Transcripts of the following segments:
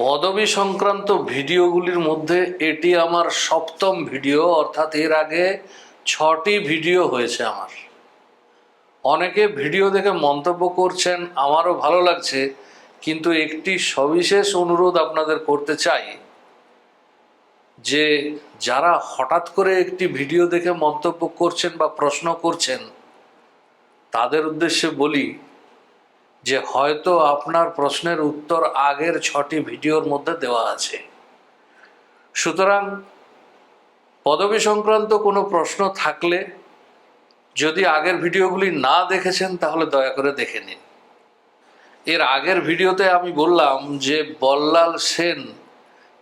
পদবী সংক্রান্ত ভিডিওগুলির মধ্যে এটি আমার সপ্তম ভিডিও, অর্থাৎ এর আগে ছটি ভিডিও হয়েছে আমার। অনেকে ভিডিও দেখে মন্তব্য করছেন, আমারও ভালো লাগছে, কিন্তু একটি সবিশেষ অনুরোধ আপনাদের করতে চাই যে যারা হঠাৎ করে একটি ভিডিও দেখে মন্তব্য করছেন বা প্রশ্ন করছেন, তাদের উদ্দেশ্যে বলি যে হয়তো আপনার প্রশ্নের উত্তর আগের ছটি ভিডিওর মধ্যে দেওয়া আছে। সুতরাং পদবী সংক্রান্ত কোনো প্রশ্ন থাকলে যদি আগের ভিডিওগুলি না দেখেছেন, তাহলে দয়া করে দেখে নিন। এর আগের ভিডিওতে আমি বললাম যে বল্লাল সেন,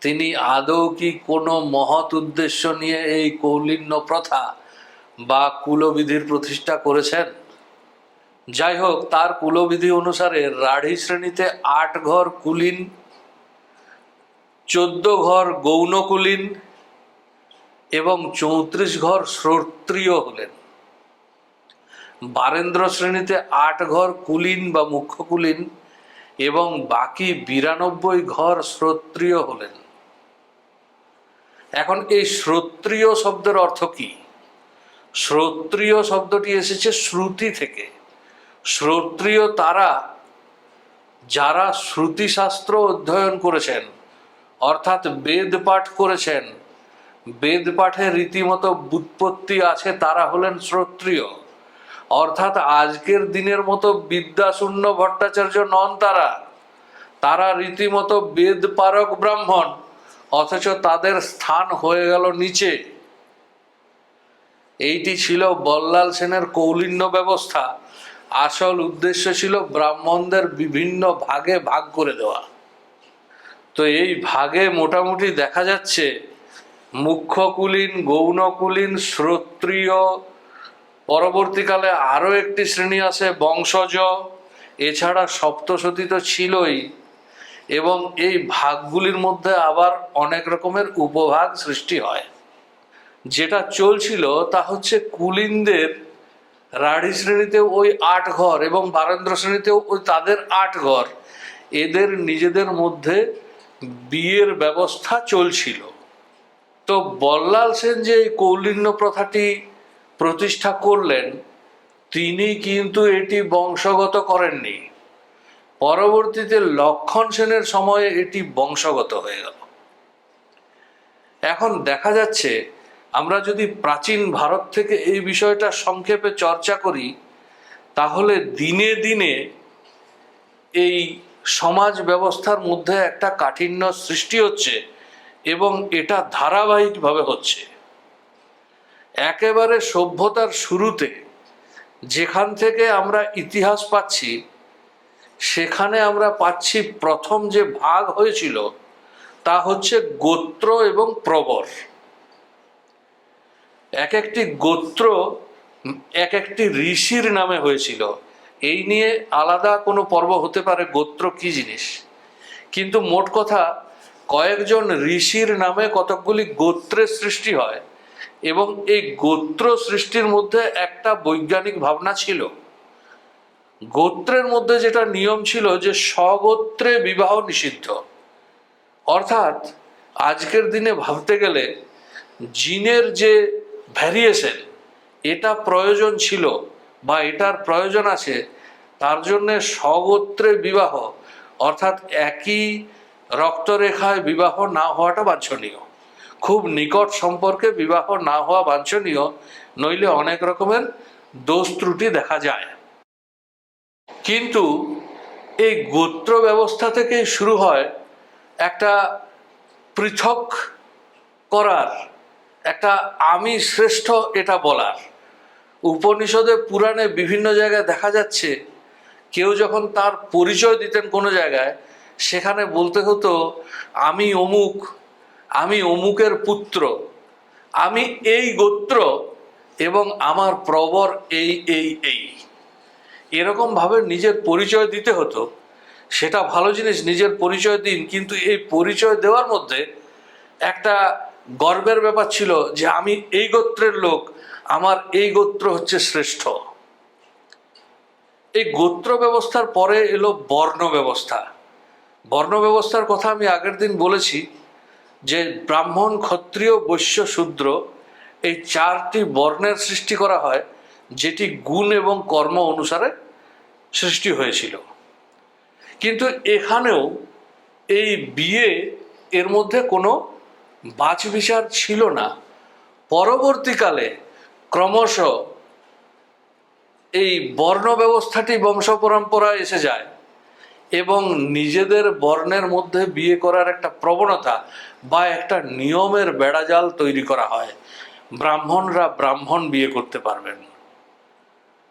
তিনি আদৌ কি কোনো মহৎ উদ্দেশ্য নিয়ে এই কৌলিন্য প্রথা বা কুলবিধির প্রতিষ্ঠা করেছেন? যাই হোক তার কুলবিধি অনুসারে রাঢ়ী শ্রেণীতে আট ঘর কুলীন, চোদ্দ ঘর গৌণ কুলীন এবং চৌত্রিশ ঘর শ্রোত্রিয় হলেন। বারেন্দ্র শ্রেণীতে আট ঘর কুলীন বা মুখ্য কুলীন এবং বাকি বিরানব্বই ঘর শ্রোত্রিয় হলেন। এখন এই শ্রোত্রিয় শব্দের অর্থ কি? শ্রোত্রিয় শব্দটি এসেছে শ্রুতি থেকে। শ্রোত্রিয় তারা যারা শ্রুতিশাস্ত্র অধ্যয়ন করেছেন, অর্থাৎ বেদ পাঠ করেছেন, বেদ পাঠে রীতিমতো বুৎপত্তি আছে, তারা হলেন শ্রোত্রিয়। অর্থাৎ আজকের দিনের মতো বিদ্যাশূন্য ভট্টাচার্য নন তারা। তারা রীতিমতো বেদ পারক ব্রাহ্মণ, অথচ তাদের স্থান হয়ে গেল নিচে। এইটি ছিল বল্লাল সেনের কৌলিন্য ব্যবস্থা। আসল উদ্দেশ্য ছিল ব্রাহ্মণদের বিভিন্ন ভাগে ভাগ করে দেওয়া। তো এই ভাগে মোটামুটি দেখা যাচ্ছে মুখ্যকুলীন, গৌণকুলীন গৌণ কুলীন শ্রোত্রিয়, পরবর্তীকালে আরও একটি শ্রেণি আছে বংশজ, এছাড়া সপ্তশতী তো ছিলই, এবং এই ভাগগুলির মধ্যে আবার অনেক রকমের উপভাগ সৃষ্টি হয়। যেটা চলছিল তা হচ্ছে কুলিনদের রাঢ়ী শ্রেণীতেও ওই আট ঘর এবং বারেন্দ্র শ্রেণীতেও ওই তাদের আট ঘর। এদের নিজেদের মধ্যে বিয়ের ব্যবস্থা চলছিল। তো বল্লাল সেন যে এই কৌলিন্য প্রথাটি প্রতিষ্ঠা করলেন, তিনি কিন্তু এটি বংশগত করেননি। পরবর্তীতে লক্ষণ সেনের সময়ে এটি বংশগত হয়ে গেল। এখন দেখা যাচ্ছে আমরা যদি প্রাচীন ভারত থেকে এই বিষয়টা সংক্ষেপে চর্চা করি, তাহলে দিনে দিনে এই সমাজ ব্যবস্থার মধ্যে একটা কাঠিন্য সৃষ্টি হচ্ছে এবং এটা ধারাবাহিকভাবে হচ্ছে। একেবারে সভ্যতার শুরুতে যেখান থেকে আমরা ইতিহাস পাচ্ছি, সেখানে আমরা পাচ্ছি প্রথম যে ভাগ হয়েছিল, তা হচ্ছে গোত্র এবং প্রবর। এক একটি গোত্র এক একটি ঋষির নামে হয়েছিল। এই নিয়ে আলাদা কোনো পর্ব হতে পারে গোত্র কি জিনিস? কিন্তু মোট কথা, কয়েকজন ঋষির নামে কতকগুলি গোত্রের সৃষ্টি হয় এবং এই গোত্র সৃষ্টির মধ্যে একটা বৈজ্ঞানিক ভাবনা ছিল। গোত্রের মধ্যে যেটা নিয়ম ছিল যে স্বগোত্রে বিবাহ নিষিদ্ধ। অর্থাৎ, আজকের দিনে ভাবতে গেলে, জিনের যে ভ্যারিয়েশন এটা প্রয়োজন ছিল বা এটার প্রয়োজন আছে, তার জন্যে স্বগোত্রে বিবাহ, অর্থাৎ একই রক্তরেখায় বিবাহ না হওয়াটা বাঞ্ছনীয়। খুব নিকট সম্পর্কে বিবাহ না হওয়া বাঞ্ছনীয়, নইলে অনেক রকমের দোষ ত্রুটি দেখা যায়। কিন্তু এই গোত্র ব্যবস্থা থেকে শুরু হয় একটা পৃথক করার একটা আমি শ্রেষ্ঠ এটা বলার। উপনিষদে, পুরাণে বিভিন্ন জায়গায় দেখা যাচ্ছে, কেউ যখন তার পরিচয় দিতেন কোনো জায়গায়, সেখানে বলতে হতো, আমি অমুক, আমি অমুকের পুত্র, আমি এই গোত্র এবং আমার প্রবর এই এই এই। এরকমভাবে নিজের পরিচয় দিতে হতো। সেটা ভালো জিনিস, নিজের পরিচয় দিন, কিন্তু এই পরিচয় দেওয়ার মধ্যে একটা গর্বের ব্যাপার ছিল যে আমি এই গোত্রের লোক, আমার এই গোত্র হচ্ছে শ্রেষ্ঠ। এই গোত্র ব্যবস্থার পরে এলো বর্ণ ব্যবস্থা। বর্ণ ব্যবস্থার কথা আমি আগের দিন বলেছি যে ব্রাহ্মণ, ক্ষত্রিয়, বৈশ্য, শূদ্র এই চারটি বর্ণের সৃষ্টি করা হয়, যেটি গুণ এবং কর্ম অনুসারে সৃষ্টি হয়েছিল। কিন্তু এখানেও এই বিয়ে এর মধ্যে কোনো বাছবিচার ছিল না। পরবর্তীকালে ক্রমশ এই বর্ণ ব্যবস্থাটি বংশ পরম্পরায় এসে যায় এবং নিজেদের বর্ণের মধ্যে বিয়ে করার একটা প্রবণতা বা একটা নিয়মের বেড়াজাল তৈরি করা হয়। ব্রাহ্মণরা ব্রাহ্মণ বিয়ে করতে পারবেন।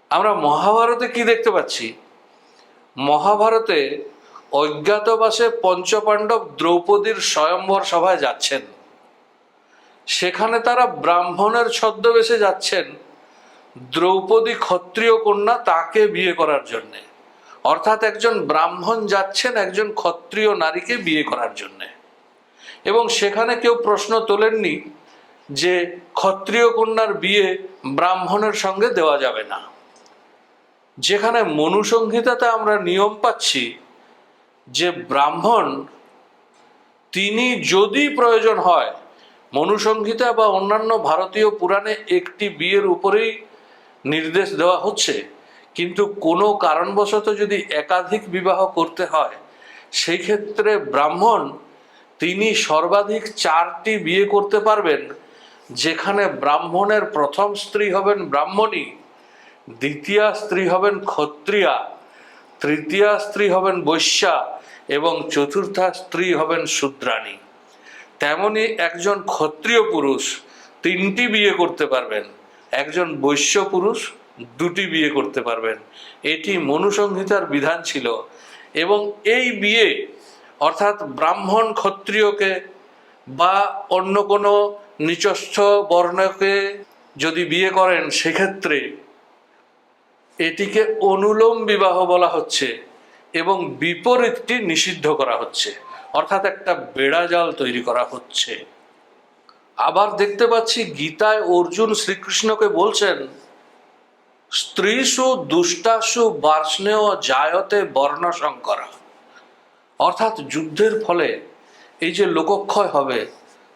আমরা মহাভারতে কি দেখতে পাচ্ছি? মহাভারতে অজ্ঞাতবাসে পঞ্চপাণ্ডব দ্রৌপদীর স্বয়ম্বর সভায় যাচ্ছেন। সেখানে তারা ব্রাহ্মণের ছদ্মবেশে যাচ্ছেন। দ্রৌপদী ক্ষত্রিয় কন্যা তাকে বিয়ে করার জন্যে। অর্থাৎ একজন ব্রাহ্মণ যাচ্ছেন একজন ক্ষত্রিয় নারীকে বিয়ে করার জন্যে। এবং সেখানে কেউ প্রশ্ন তোলেননি যে ক্ষত্রিয় কন্যার বিয়ে ব্রাহ্মণের সঙ্গে দেওয়া যাবে না। যেখানে মনুসংহিতাতে আমরা নিয়ম পাচ্ছি যে ব্রাহ্মণ, তিনি যদি প্রয়োজন হয় মনুসংহিতা বা অন্যান্য ভারতীয় পুরাণে একটি বিয়ের উপরেই নির্দেশ দেওয়া হচ্ছে। কিন্তু কোনো কারণবশত যদি একাধিক বিবাহ করতে হয়, সেই ক্ষেত্রে ব্রাহ্মণ তিনি সর্বাধিক চারটি বিয়ে করতে পারবেন, যেখানে ব্রাহ্মণের প্রথম স্ত্রী হবেন ব্রাহ্মণী, দ্বিতীয় স্ত্রী হবেন ক্ষত্রিয়া, তৃতীয় স্ত্রী হবেন বৈশ্যা, এবং চতুর্থা স্ত্রী হবেন শূদ্রাণী। তেমনি একজন ক্ষত্রিয় পুরুষ তিনটি বিয়ে করতে পারবেন। একজন বৈশ্য পুরুষ দুটি বিয়ে করতে পারবেন। এটি মনুসংহিতার বিধান ছিল এবং এই বিয়ে অর্থাৎ ব্রাহ্মণ ক্ষত্রিয়কে বা অন্য কোনো নিচস্থ বর্ণকে যদি বিয়ে করেন, সেক্ষেত্রে এটিকে অনুলোম বিবাহ বলা হচ্ছে এবং বিপরীতটি নিষিদ্ধ করা হচ্ছে। অর্থাৎ একটা বেড়াজাল তৈরি করা হচ্ছে। আবার দেখতে পাচ্ছি গীতায় অর্জুন শ্রীকৃষ্ণকে বলছেন স্ত্রীসু দুষ্টাসু বার্ষ্ণেয় জায়তে বর্ণ সংকরা অর্থাৎ যুদ্ধের ফলে এই যে লোকক্ষয় হবে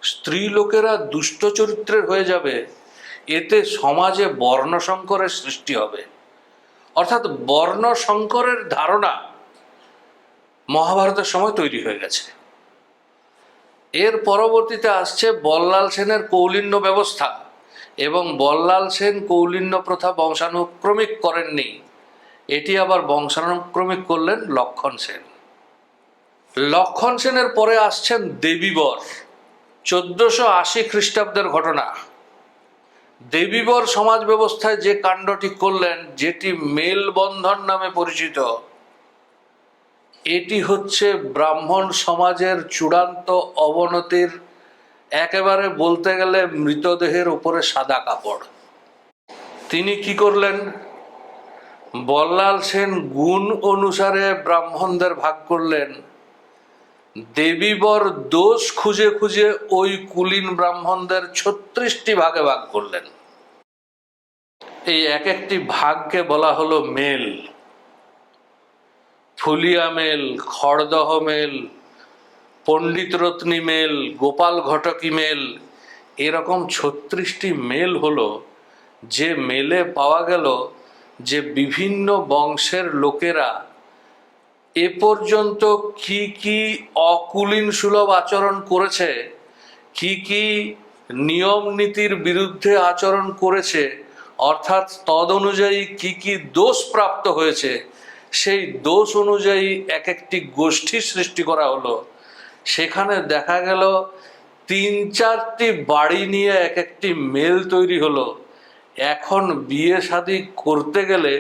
স্ত্রী লোকেরা দুষ্ট চরিত্রের হয়ে যাবে, এতে সমাজে বর্ণ সংকরের সৃষ্টি হবে। অর্থাৎ বর্ণ সংকরের ধারণা মহাভারতের সময় তৈরি হয়ে গেছে। এর পরবর্তীতে আসছে বল্লাল সেনের কৌলিন্য ব্যবস্থা এবং বল্লাল সেন কৌলিন্য প্রথা বংশানুক্রমিক করেননি। এটি আবার বংশানুক্রমিক করলেন লক্ষণ সেন। লক্ষণ সেনের পরে আসছেন দেবীবর, চোদ্দশো আশি খ্রিস্টাব্দের ঘটনা। দেবীবর সমাজ ব্যবস্থায় যে কাণ্ডটি করলেন, যেটি মেলবন্ধন নামে পরিচিত এটি হচ্ছে ব্রাহ্মণ সমাজের চূড়ান্ত অবনতির একেবারে বলতে গেলে মৃতদেহের উপরে সাদা কাপড়। তিনি কি করলেন? বল্লাল সেন গুণ অনুসারে ব্রাহ্মণদের ভাগ করলেন। দেবীবর দোষ খুঁজে খুঁজে ওই কুলীন ব্রাহ্মণদের ছত্রিশটি ভাগে ভাগ করলেন। এই এক একটি ভাগকে বলা হলো মেল। ফুলিয়া মেল, খড়দহ মেল, পণ্ডিত রত্নী মেল, গোপাল ঘটকী মেল, এরকম ছত্রিশটি মেল হলো যে মেলে পাওয়া গেল যে বিভিন্ন বংশের লোকেরা এ পর্যন্ত কি কি অকুলীন সুলভ আচরণ করেছে, কি কি নিয়ম নীতির বিরুদ্ধে আচরণ করেছে, অর্থাৎ তদ অনুযায়ী কি কি দোষ প্রাপ্ত হয়েছে সেই দোষ অনুযায়ী এক একটি গোষ্ঠী সৃষ্টি করা হলো। সেখানে দেখা গেল তিন চারটি বাড়ি নিয়ে এক একটি মেল তৈরি হলো। এখন বিয়ে শাদী করতে গেলে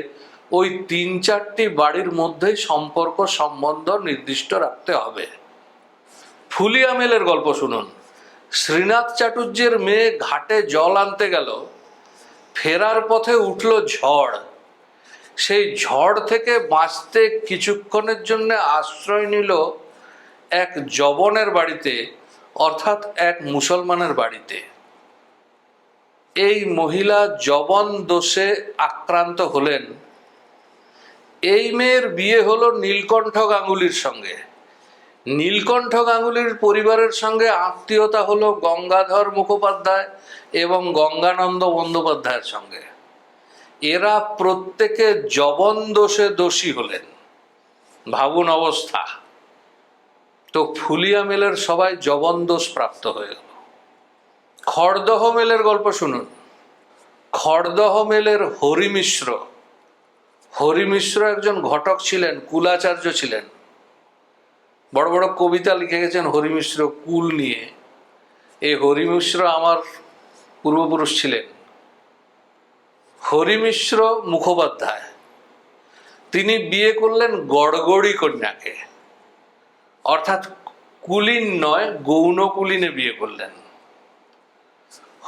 ওই তিন চারটি বাড়ির মধ্যেই সম্পর্ক সম্বন্ধ নির্দিষ্ট রাখতে হবে। ফুলিয়া মেলের গল্প শুনুন। শ্রীনাথ চাটুর্যের মেয়ে ঘাটে জল আনতে গেল। ফেরার পথে উঠল ঝড়। সেই ঝড় থেকে বাঁচতে কিছুক্ষণের জন্য আশ্রয় নিল এক জবনের বাড়িতে, অর্থাৎ এক মুসলমানের বাড়িতে। এই মহিলা জবন দোষে আক্রান্ত হলেন। এই মেয়ের বিয়ে হলো নীলকণ্ঠ গাঙ্গুলির সঙ্গে। নীলকণ্ঠ গাঙ্গুলির পরিবারের সঙ্গে আত্মীয়তা হলো গঙ্গাধর মুখোপাধ্যায় এবং গঙ্গানন্দ বন্দ্যোপাধ্যায়ের সঙ্গে। এরা প্রত্যেকে জবন দোষে দোষী হলেন। ভাবুন অবস্থা। তো ফুলিয়া মেলের সবাই জবন দোষ প্রাপ্ত হয়ে গেল। খড়দহ মেলের গল্প শুনুন। খড়দহ মেলের হরি মিশ্র হরি মিশ্র একজন ঘটক ছিলেন, কুলাচার্য ছিলেন। বড় বড় কবিতা লিখে গেছেন হরি মিশ্র কুল নিয়ে। এই হরি মিশ্র আমার পূর্বপুরুষ ছিলেন। হরি মিশ্র মুখোপাধ্যায়। তিনি বিয়ে করলেন গড়গড়ি কন্যাকে। অর্থাৎ কুলিন নয়, গৌণ কুলিনে বিয়ে করলেন।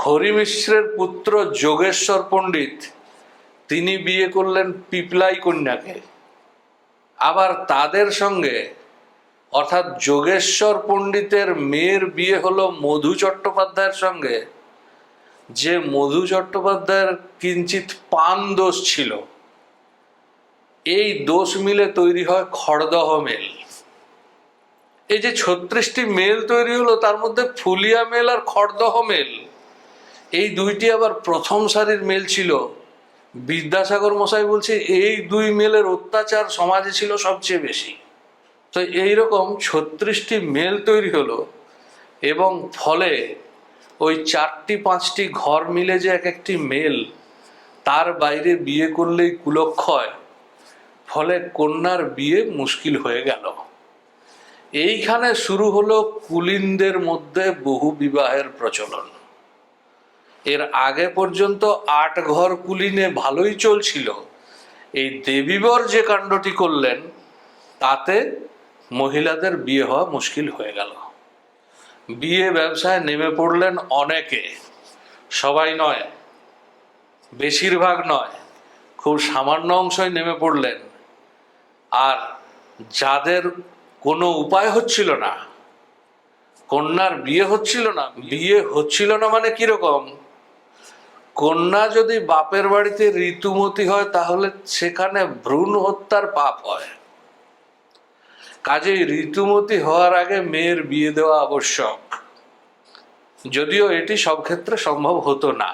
হরি মিশ্রের পুত্র যোগেশ্বর পণ্ডিত, তিনি বিয়ে করলেন পিপলাই কন্যাকে। আবার তাদের সঙ্গে, অর্থাৎ যোগেশ্বর পণ্ডিতের মেয়ের বিয়ে হলো মধু চট্টোপাধ্যায়ের সঙ্গে যে মধু চট্টোপাধ্যায়ের কিঞ্চিত পান দোষ ছিল, এই দোষ মিলে তৈরি হয় খড়দহ মেল। এই যে ছত্রিশটি মেল তৈরি হলো, তার মধ্যে ফুলিয়া মেল আর খড়দহ মেল। এই দুইটি আবার প্রথম সারির মেল ছিল। বিদ্যাসাগর মশাই বলছে, এই দুই মেলের অত্যাচার সমাজে ছিল সবচেয়ে বেশি। তো এইরকম ছত্রিশটি মেল তৈরি হলো, এবং ফলে ওই চারটি পাঁচটি ঘর মিলে যে এক একটি মেল, তার বাইরে বিয়ে করলেই কুলক্ষয়, ফলে কন্যার বিয়ে মুশকিল হয়ে গেল। এইখানে শুরু হলো কুলিনদের মধ্যে বহু বিবাহের প্রচলন। এর আগে পর্যন্ত আট ঘর কুলিনে ভালোই চলছিল। এই দেবীবর যে কাণ্ডটি করলেন, তাতে মহিলাদের বিয়ে হওয়া মুশকিল হয়ে গেল। বিয়ে ব্যবসায় নেমে পড়লেন অনেকে। সবাই নয়, বেশিরভাগ নয়, খুব সামান্য অংশই নেমে পড়লেন। আর যাদের কোনো উপায় হচ্ছিল না, কন্যার বিয়ে হচ্ছিল না, বিয়ে হচ্ছিল না মানে কীরকম কন্যা যদি বাপের বাড়িতে ঋতুমতি হয়, তাহলে সেখানে ভ্রূণ হত্যার পাপ হয়। কাজেই ঋতুমতি হওয়ার আগে মেয়ের বিয়ে দেওয়া আবশ্যক। যদিও এটি সব ক্ষেত্রে সম্ভব হতো না।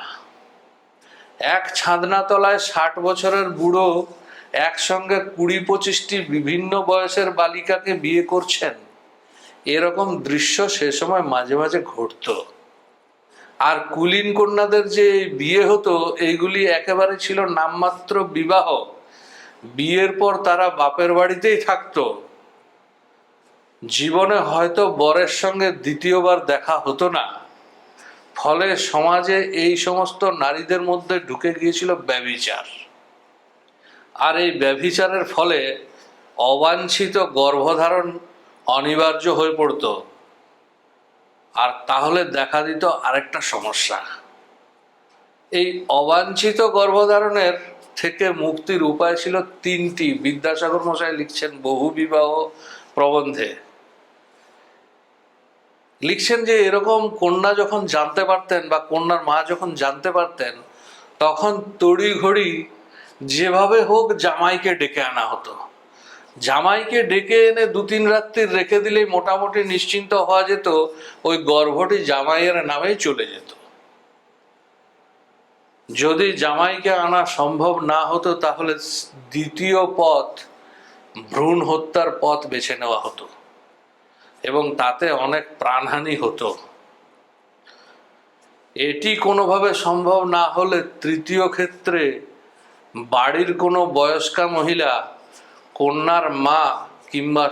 এক ছাদনা তলায় ষাট বছরের বুড়ো একসঙ্গে কুড়ি পঁচিশটি বিভিন্ন বয়সের বালিকাকে বিয়ে করছেন। এরকম দৃশ্য সে সময় মাঝে মাঝে ঘটতো। আর কুলীন কন্যাদের যে বিয়ে হতো, এইগুলি একেবারে ছিল নামমাত্র বিবাহ। বিয়ের পর তারা বাপের বাড়িতেই থাকতো। জীবনে হয়তো বরের সঙ্গে দ্বিতীয়বার দেখা হতো না। ফলে সমাজে এই সমস্ত নারীদের মধ্যে ঢুকে গিয়েছিল ব্যভিচার। আর এই ব্যভিচারের ফলে অবাঞ্ছিত গর্ভধারণ অনিবার্য হয়ে পড়তো। আর তাহলে দেখা দিত আরেকটা সমস্যা। এই অবাঞ্ছিত গর্ভধারণের থেকে মুক্তির উপায় ছিল তিনটি। বিদ্যাসাগর মশাই লিখছেন বহু বিবাহ প্রবন্ধে। লিখছেন যে এরকম কন্যা যখন জানতে পারতেন বা কন্যার মা যখন জানতে পারতেন, তখন তড়ি ঘড়ি যেভাবে হোক জামাইকে ডেকে আনা হতো। জামাইকে ডেকে এনে দু তিন রাত্রির রেখে দিলেই মোটামুটি নিশ্চিন্ত হওয়া যেত, ওই গর্ভটি জামাইয়ের নামেই চলে যেত। যদি জামাইকে আনা সম্ভব না হতো, তাহলে দ্বিতীয় পথ ভ্রূণ হত্যার পথ বেছে নেওয়া হতো। এবং তাতে অনেক প্রাণহানি হতো। এটি কোনোভাবে সম্ভব না হলে তৃতীয় ক্ষেত্রে বাড়ির কোনো বয়স্কা মহিলা, কন্যার মা কিংবা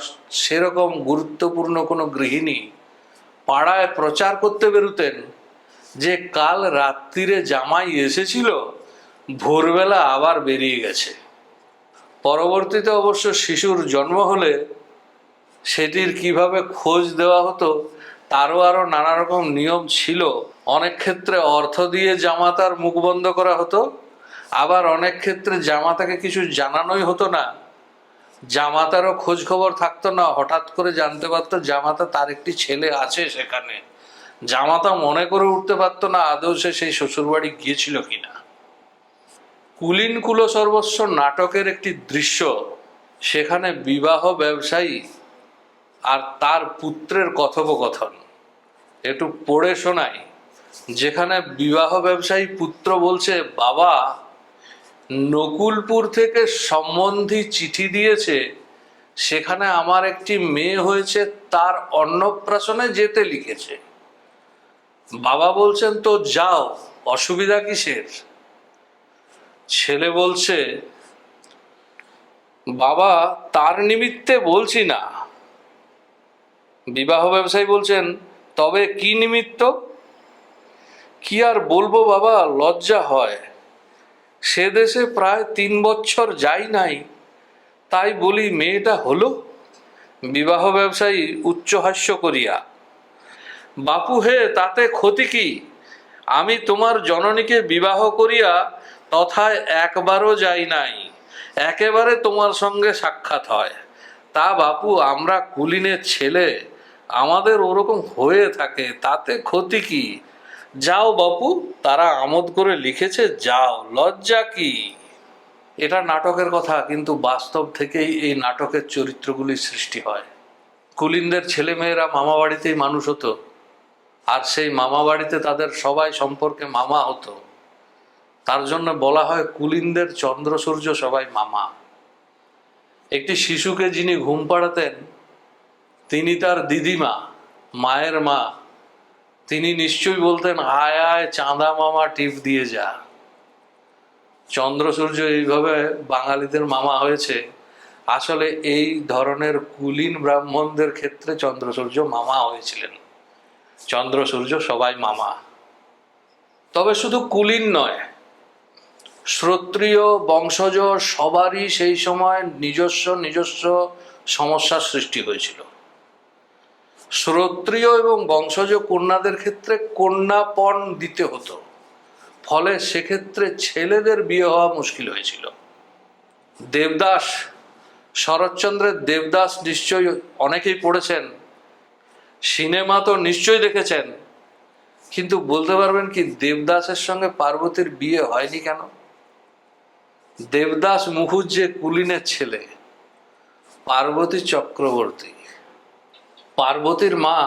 সেরকম গুরুত্বপূর্ণ কোনো গৃহিণী পাড়ায় প্রচার করতে বেরুতেন যে কাল রাত্রিরে জামাই এসেছিল, ভোরবেলা আবার বেরিয়ে গেছে। পরবর্তীতে অবশ্য শিশুর জন্ম হলে সেটির কীভাবে খোঁজ দেওয়া হতো, তারও আরও নানা রকম নিয়ম ছিল। অনেক ক্ষেত্রে অর্থ দিয়ে জামাতার মুখ বন্ধ করা হতো, আবার অনেক ক্ষেত্রে জামাতাকে কিছু জানানোই হতো না। জামাতারও খোঁজ খবর থাকতো না, হঠাৎ করে জানতে পারতো জামাতা তার একটি ছেলে আছে সেখানে। জামাতা মনে করে উঠতে পারতো না আদৌ সে সেই শ্বশুরবাড়ি গিয়েছিল কিনা। কুলিন কুল সর্বস্ব নাটকের একটি দৃশ্য, সেখানে বিবাহ ব্যবসায়ী আর তার পুত্রের কথোপকথন। একটু পড়ে শোনাই। যেখানে বিবাহ ব্যবসায়ী পুত্র বলছে, বাবা, নকুলপুর থেকে সম্বন্ধী চিঠি দিয়েছে। সেখানে আমার একটি মেয়ে হয়েছে, তার অন্নপ্রাশনে যেতে লিখেছে। বাবা বলছেন, তো যাও, অসুবিধা কিসের? ছেলে বলছে, বাবা, তার নিমিত্তে বলছি না। বিবাহ ব্যবসায়ী বলছেন, তবে কি নিমিত্ত? কি আর বলব বাবা, লজ্জা হয়। সে দেশে প্রায় তিন বছর যাই নাই। তাই বলি মেয়েটা হলো? বিবাহ ব্যবসায়ী উচ্চহাস্য করিয়া, বাপু হে, তাতে ক্ষতি কি? আমি তোমার জননীকে বিবাহ করিয়া তথায় একবারও যাই নাই। একেবারে তোমার সঙ্গে সাক্ষাৎ হয়। তা বাপু, আমরা কুলিনের ছেলে। আমাদের ওরকম হয়ে থাকে, তাতে ক্ষতি কি? যাও বাপু, তারা আমোদ করে লিখেছে, যাও, লজ্জা কি? এটা নাটকের কথা, কিন্তু বাস্তব থেকেই এই নাটকের চরিত্রগুলি সৃষ্টি হয়। কুলিনদের ছেলেমেয়েরা মামা বাড়িতেই মানুষ হতো, আর সেই মামা বাড়িতে তাদের সবাই সম্পর্কে মামা হতো। তার জন্য বলা হয় কুলিনদের চন্দ্র সূর্য সবাই মামা। একটি শিশুকে যিনি ঘুম পাড়াতেন, তিনি তার দিদিমা, মায়ের মা। তিনি নিশ্চয়ই বলতেন, আয় আয়, চাঁদা মামা টিপ দিয়ে যা। চন্দ্র সূর্য এইভাবে বাঙালিদের মামা হয়েছে। আসলে এই ধরনের কুলীন ব্রাহ্মণদের ক্ষেত্রে চন্দ্র সূর্য মামা হয়েছিলেন। চন্দ্র সূর্য সবাই মামা। তবে শুধু কুলীন নয় শ্রোত্রিয় বংশজ সবারই সেই সময় নিজস্ব নিজস্ব সমস্যার সৃষ্টি হয়েছিল। শ্রোত্রিয় এবং বংশজ কন্যাদের ক্ষেত্রে কন্যাপণ দিতে হতো। ফলে সেক্ষেত্রে ছেলেদের বিয়ে হওয়া মুশকিল হয়েছিল। দেবদাস শরৎচন্দ্রের দেবদাস নিশ্চয়ই অনেকেই পড়েছেন। সিনেমা তো নিশ্চয়ই দেখেছেন। কিন্তু বলতে পারবেন কি, দেবদাসের সঙ্গে পার্বতীর বিয়ে হয়নি কেন? দেবদাস মুখুজ্জে কুলিনের ছেলে, পার্বতী চক্রবর্তী। পার্বতীর মা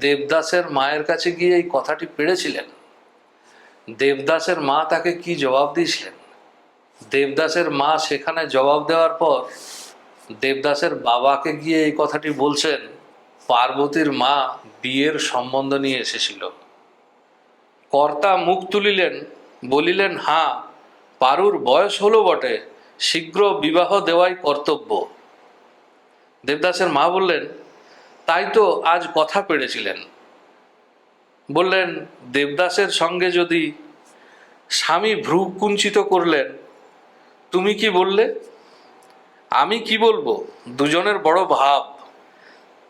দেবদাসের মায়ের কাছে গিয়ে এই কথাটি পেড়েছিলেন দেবদাসের মা তাকে কি জবাব দিয়েছিলেন? দেবদাসের মা সেখানে জবাব দেওয়ার পর দেবদাসের বাবাকে গিয়ে এই কথাটি বলছেন, পার্বতীর মা বিয়ের সম্বন্ধ নিয়ে এসেছিল। কর্তা মুখ তুলিলেন, বলিলেন হাঁ পারুর বয়স হলো বটে, শীঘ্র বিবাহ দেওয়াই কর্তব্য। দেবদাসের মা বললেন, তাই তো আজ কথা পেড়েছিলেন। বললেন, দেবদাসের সঙ্গে যদি স্বামী ভ্রু কুঞ্চিত করলেন, তুমি কি বললে? আমি কি বলব? দুজনের বড় ভাব।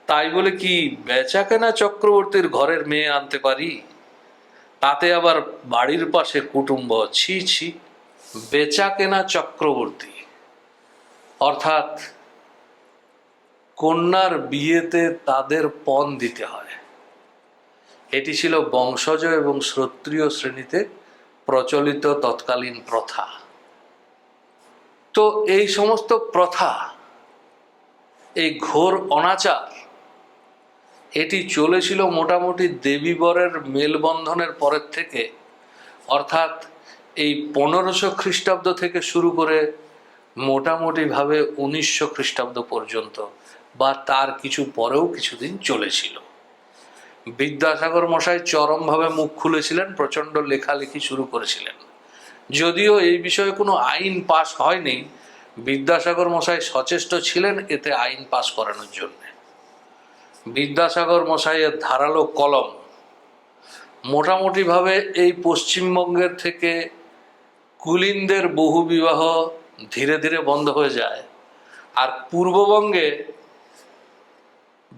তাই বলে কি বেচা কেনা চক্রবর্তীর ঘরের মেয়ে আনতে পারি? তাতে আবার বাড়ির পাশে কুটুম্ব ছি ছি। বেচা কেনা চক্রবর্তী। অর্থাৎ কন্যার বিয়েতে তাদের পণ দিতে হয়। এটি ছিল বংশজ এবং শ্রোত্রিয় শ্রেণীতে প্রচলিত তৎকালীন প্রথা। তো এই সমস্ত প্রথা, এই ঘোর অনাচার, এটি চলেছিল মোটামুটি দেবীবরের মেলবন্ধনের পরের থেকে। অর্থাৎ এই পনেরোশো খ্রিস্টাব্দ থেকে শুরু করে মোটামুটিভাবে উনিশশো খ্রিস্টাব্দ পর্যন্ত বা তার কিছু পরেও কিছুদিন চলেছিল। বিদ্যাসাগর মশাই চরমভাবে মুখ খুলেছিলেন, প্রচণ্ড লেখালেখি শুরু করেছিলেন। যদিও এই বিষয়ে কোনো আইন পাশ হয়নি, বিদ্যাসাগর মশাই সচেষ্ট ছিলেন এতে আইন পাশ করানোর জন্য। বিদ্যাসাগর মশাইয়ের ধারালো কলম মোটামুটিভাবে এই পশ্চিমবঙ্গের থেকে কুলিনদের বহু বিবাহ ধীরে ধীরে বন্ধ হয়ে যায়। আর পূর্ববঙ্গে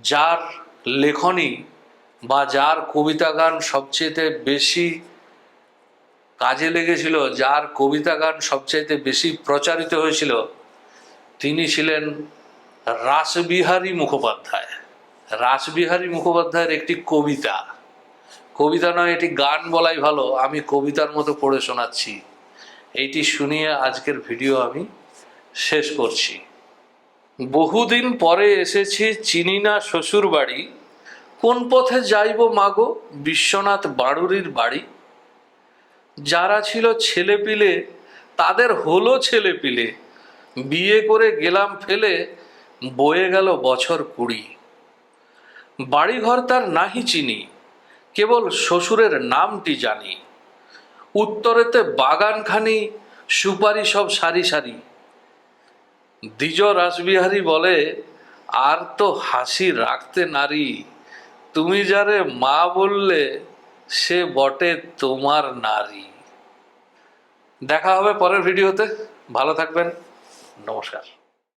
যার লেখনী বা যার কবিতা গান সবচেয়ে বেশি কাজে লেগেছিল, যার কবিতা গান সবচাইতে বেশি প্রচারিত হয়েছিল, তিনি ছিলেন রাসবিহারী মুখোপাধ্যায়। রাসবিহারী মুখোপাধ্যায়ের একটি কবিতা। কবিতা নয়, এটি গান বলাই ভালো, আমি কবিতার মতো পড়ে শোনাচ্ছি। এইটি শুনিয়ে আজকের ভিডিও আমি শেষ করছি। বহুদিন পরে এসেছি চিনি না শ্বশুর বাড়ি। কোন পথে যাইব মাগো? বিশ্বনাথ বাড়ুরির বাড়ি। যারা ছিল ছেলেপিলে, তাদের হলো ছেলেপিলে। বিয়ে করে গেলাম ফেলে বয়ে গেল বছর কুড়ি। বাড়িঘর তার নাহি চিনি, কেবল শ্বশুরের নামটি জানি। উত্তরেতে বাগানখানি, সুপারি সব সারি সারি। দ্বিজ রাসবিহারী বলে, আর তো হাসি রাখতে নারী। তুমি যারে মা বললে, সে বটে তোমার নারী। দেখা হবে পরের ভিডিওতে। ভালো থাকবেন। নমস্কার।